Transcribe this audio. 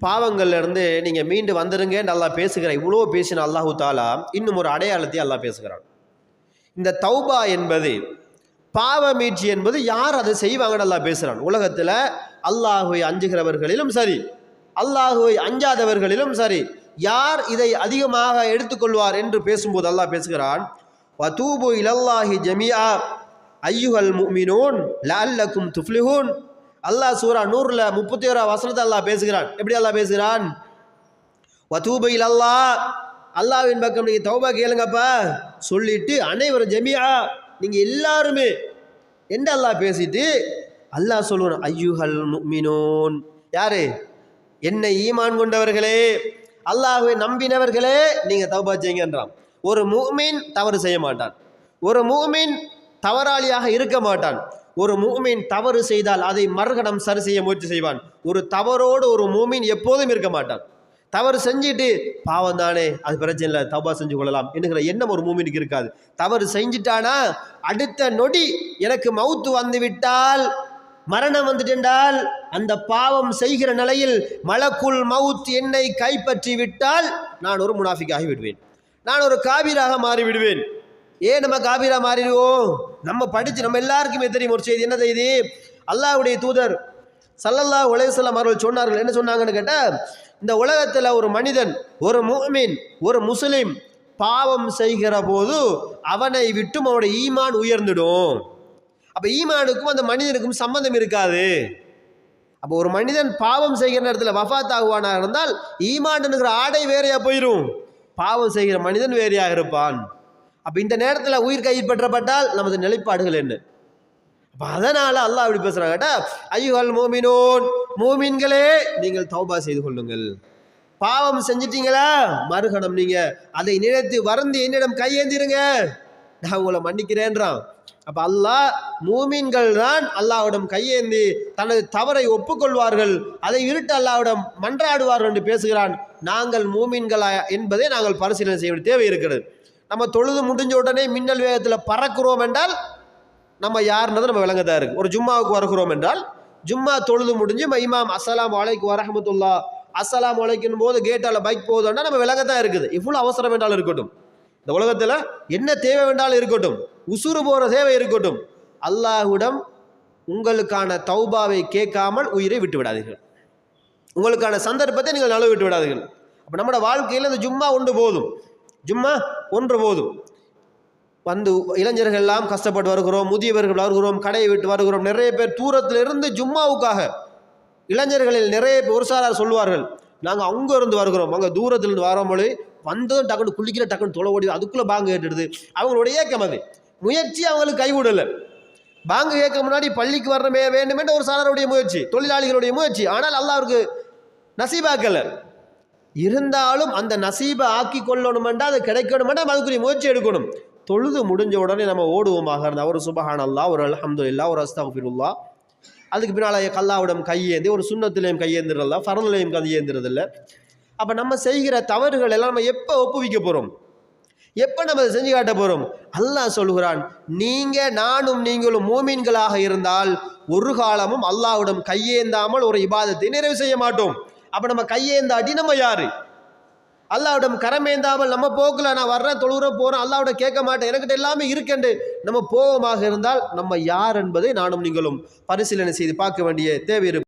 பாவங்கள்லேருந்து நீங்கள் மீண்டு வந்துருங்க நல்லா பேசுகிற இவ்வளோ பேசின அல்லாஹு தாலா இன்னும் ஒரு அடையாளத்தை அல்லாஹ் பேசுகிறான். இந்த தௌபா என்பது பாவ மீட்சி என்பது யார் அதை செய்வாங்கன்னு நல்லா பேசுகிறான். உலகத்தில் அல்லாஹுவை அஞ்சுகிறவர்களிலும் சரி அல்லாஹுவை அஞ்சாதவர்களிலும் சரி யார் இதை அதிகமாக எடுத்துக்கொள்வார் என்று பேசும்போது அல்லாஹ் பேசுகிறான் வதூபு இலல்லாஹி ஜமியா ஐயுகல் மீனோன் லல்லக்கும் துஃப்லிஹூன் அல்லாஹ் சூரா நூறில் முப்பத்தி ஓரா வசனத்தை அல்லாஹ் பேசுகிறான். எப்படி அல்லாஹ் பேசுகிறான்? வதூபையில் அல்லாஹ் அல்லாஹ்வின் பக்கம் நீங்கள் தௌபா கேளுங்கப்பா. சொல்லிட்டு அனைவரும் ஜெமியா நீங்கள் எல்லாருமே என்று அல்லாஹ் பேசிட்டு? அல்லாஹ் சொல்லுவான் ஐயுகல் மீனோன் யாரு? என்னை ஈமான் கொண்டவர்களே அல்லாஹுவை நம்பினவர்களே நீங்கள் தௌபா செய்யுங்கன்றான். ஒரு மூமின் தவறு செய்ய மாட்டான். ஒரு மூமின் தவறாளியாக இருக்க மாட்டான். ஒரு மூமின் தவறு செய்தால் அதை மறுகணம் சரி செய்ய முயற்சி செய்வான். ஒரு தவறோடு ஒரு மூமின் எப்போதும் இருக்க மாட்டான். தவறு செஞ்சுட்டு பாவம் தானே அது பிரச்சனை இல்லை தவா செஞ்சு கொள்ளலாம் என்கிற எண்ணம் ஒரு மூமினுக்கு இருக்காது. தவறு செஞ்சிட்டானா அடுத்த நொடி எனக்கு மவுத்து வந்து விட்டால் மரணம் வந்துட்டென்றால் அந்த பாவம் செய்கிற நிலையில் மலக்குள் மவுத் என்னை கைப்பற்றி விட்டால் நான் ஒரு முனாஃபிக்காகி விடுவேன். நான் ஒரு காபீராக மாறிவிடுவேன். ஏன் நம்ம காபீரா மாறிடுவோம்? நம்ம படித்து நம்ம எல்லாருக்குமே தெரியும் ஒரு செய்தி. என்ன செய்தி அல்லாவுடைய தூதர் சல்லல்லா உலகசல்லாம் அவர்கள் சொன்னார்கள். என்ன சொன்னாங்கன்னு கேட்டால் இந்த உலகத்தில் ஒரு மனிதன் ஒரு முஃமின் ஒரு முஸ்லீம் பாவம் செய்கிற போது அவனை விட்டும் அவனுடைய ஈமான் உயர்ந்துடும். அப்போ ஈமானுக்கும் அந்த மனிதனுக்கும் சம்பந்தம் இருக்காது. அப்போ ஒரு மனிதன் பாவம் செய்கிற நேரத்தில் வஃபாத் ஆகுவானாக இருந்தால் ஈமான்னுங்கிற ஆடை வேறையாக போயிடும் பாவம் செய்கிற மனிதன் வேறையாக இருப்பான். அப்போ இந்த நேரத்தில் உயிர் கைப்பற்றப்பட்டால் நமது நிலைப்பாடுகள் என்ன? அப்போ அதனால் அல்லாஹ் அப்படி பேசுகிறாங்க கேட்டா ஐயுகள் மூமினோன் மூமின்களே நீங்கள் தௌபா செய்து கொள்ளுங்கள். பாவம் செஞ்சிட்டீங்களா? மறுகணம் நீங்கள் அதை நினைத்து வறந்து என்னிடம் கையேந்திருங்க. நான் உங்களை மன்னிக்கிறேன்றான். அப்போ அல்லாஹ் மூமின்கள் தான் அல்லாவிடம் கையேந்தி தனது தவறை ஒப்புக்கொள்வார்கள். அதை இருட்டு அல்லாவிடம் மன்றாடுவார்கள் என்று பேசுகிறான். நாங்கள் மூமின்களா என்பதை நாங்கள் பரிசீலனை செய்ய வேண்டிய தேவை இருக்கிறது. நம்ம தொழுது முடிஞ்ச உடனே மின்னல் வேகத்தில் பறக்கிறோம் என்றால் நம்ம யாருன்றதை நம்ம விளங்கதான் இருக்கு. ஒரு ஜும்மாவுக்கு வருகிறோம் என்றால் ஜும்மா தொழுது முடிஞ்சு மைமாம் இமாம் அஸ்ஸலாமு அலைக்கும் வரஹமத்துல்லா உழைக்கும் போது கேட்டால் பைக் போகுதுன்னா நம்ம விளங்கத்தான் இருக்குது. இவ்வளோ அவசரம் என்றாலும் இருக்கட்டும். இந்த உலகத்தில் என்ன தேவை வேண்டாலும் இருக்கட்டும். உசுறு போகிற தேவை இருக்கட்டும். அல்லாஹுடம் உங்களுக்கான தௌபாவை கேட்காமல் உயிரை விட்டு விடாதீர்கள். உங்களுக்கான சந்தர்ப்பத்தை நீங்கள் நழுவ விட்டு விடாதீர்கள். அப்போ நம்மளோட வாழ்க்கையில் இந்த ஜும்மா ஒன்று போதும். ஜும்மா ஒன்று போதும். வந்து இளைஞர்கள் எல்லாம் கஷ்டப்பட்டு வருகிறோம் முதியவர்கள் வருகிறோம் கடையை விட்டு வருகிறோம். நிறைய பேர் தூரத்தில் இருந்து ஜும்மாவுக்காக இளைஞர்களில் நிறைய பேர் ஒரு சாரார் சொல்வார்கள் நாங்கள் அங்கே இருந்து வருகிறோம். அங்கே தூரத்திலிருந்து இருந்து வந்ததும் டக்குனு குளிக்கிற டக்குனு தொலை ஓடி அதுக்குள்ளே பாங்கு கேட்டுடுது அவங்களுடைய ஏக்கம் அது. முயற்சி அவங்களுக்கு கைவிடலை. பாங்கு கேட்க முன்னாடி பள்ளிக்கு வரணுமே வேண்டுமென்ற ஒரு சாராருடைய முயற்சி தொழிலாளிகளுடைய முயற்சி. ஆனால் அல்லாஹ்வுக்கு நசீபாக்கலை. இருந்தாலும் அந்த நசீபை ஆக்கி கொள்ளணுமெண்டா அது கிடைக்கணுமெண்டா அதுக்குரிய முயற்சி எடுக்கணும். தொழுது முடிஞ்ச உடனே நம்ம ஓடுவோமாக இருந்தால் ஒரு சுபஹான் அல்லா ஒரு அல்ஹம்துலில்லா ஒரு அஸ்தகுஃபிருல்லா அதுக்கு பின்னால் கல்லாவிடம் கையேந்தி ஒரு சுண்ணத்திலையும் கையேந்திரல ஃபரலையும் கையேந்திரதில்ல. அப்போ நம்ம செய்கிற தவறுகள் எல்லாம் நம்ம எப்போ ஒப்புவிக்க போகிறோம் எப்போ நம்ம அதை செஞ்சு காட்ட போகிறோம் அல்லாஹ் சொல்கிறான் நீங்கள் நானும் நீங்களும் மூமீன்களாக இருந்தால் ஒரு காலமும் அல்லாஹ்விடம் கையேந்தாமல் ஒரு இபாதத்தை நிறைவு செய்ய மாட்டோம். அப்போ நம்ம கையேந்தாட்டி நம்ம யார்? அல்லாவிடம் கரமேந்தாமல் நம்ம போக்கில் நான் வர்றேன் தொழுகிற போகிறேன் அல்லாவிட கேட்க மாட்டேன் எனக்கிட்ட எல்லாமே இருக்கண்டு. நம்ம போவமாக இருந்தால் நம்ம யார் என்பதை நானும் நீங்களும் பரிசீலனை செய்து பார்க்க வேண்டிய தேவை